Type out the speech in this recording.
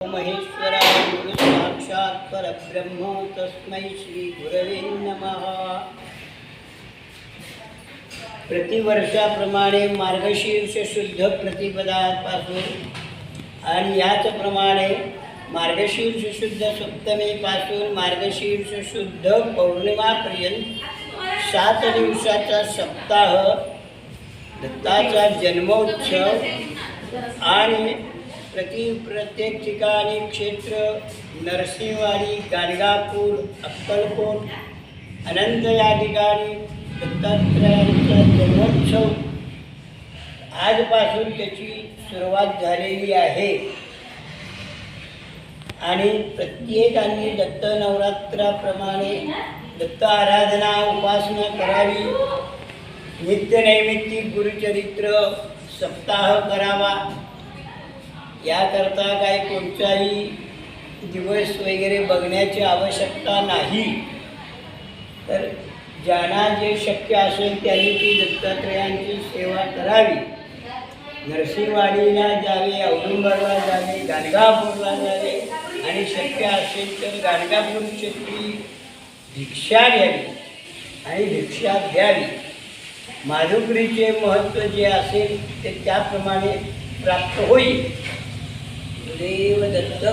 महेश्वरा गुरु साक्षात परब्रह्म तस्मै श्री नमः। प्रतिवर्षाप्रमाणे मार्गशीर्ष शुद्ध प्रतिपदापासून आणि याचप्रमाणे मार्गशीर्ष शुद्ध सप्तमीपासून मार्गशीर्ष शुद्ध पौर्णिमापर्यंत सात दिवसाचा सप्ताह दत्ताचा जन्मोत्सव आणि प्रति प्रत्येक ठिकाणी क्षेत्र नरसिंहवाडी गाणगापूर अक्कलकोट अनंत या ठिकाणी दत्तात्रयांचा जन्मोत्सव. आजपासून त्याची सुरुवात झालेली आहे. आणि प्रत्येकाने दत्त नवरात्राप्रमाणे दत्त आराधना उपासना करावी. नित्यनैमित्तिक गुरुचरित्र सप्ताह करावा. याकरता काही कोणताही दिवस वगैरे बघण्याची आवश्यकता नाही. तर ज्यांना जे शक्य असेल त्यांनी ती दत्तात्रयांची सेवा करावी. नरसिंहवाडीला जावे औरंगाबादला जावे गाणगापूरला जावे आणि शक्य असेल तर गाणगापूर क्षेत्री भिक्षा घ्यावी आणि भिक्षा घ्यावी. माधुकरीचे महत्त्व जे असेल ते त्याप्रमाणे प्राप्त होईल. देव दत्त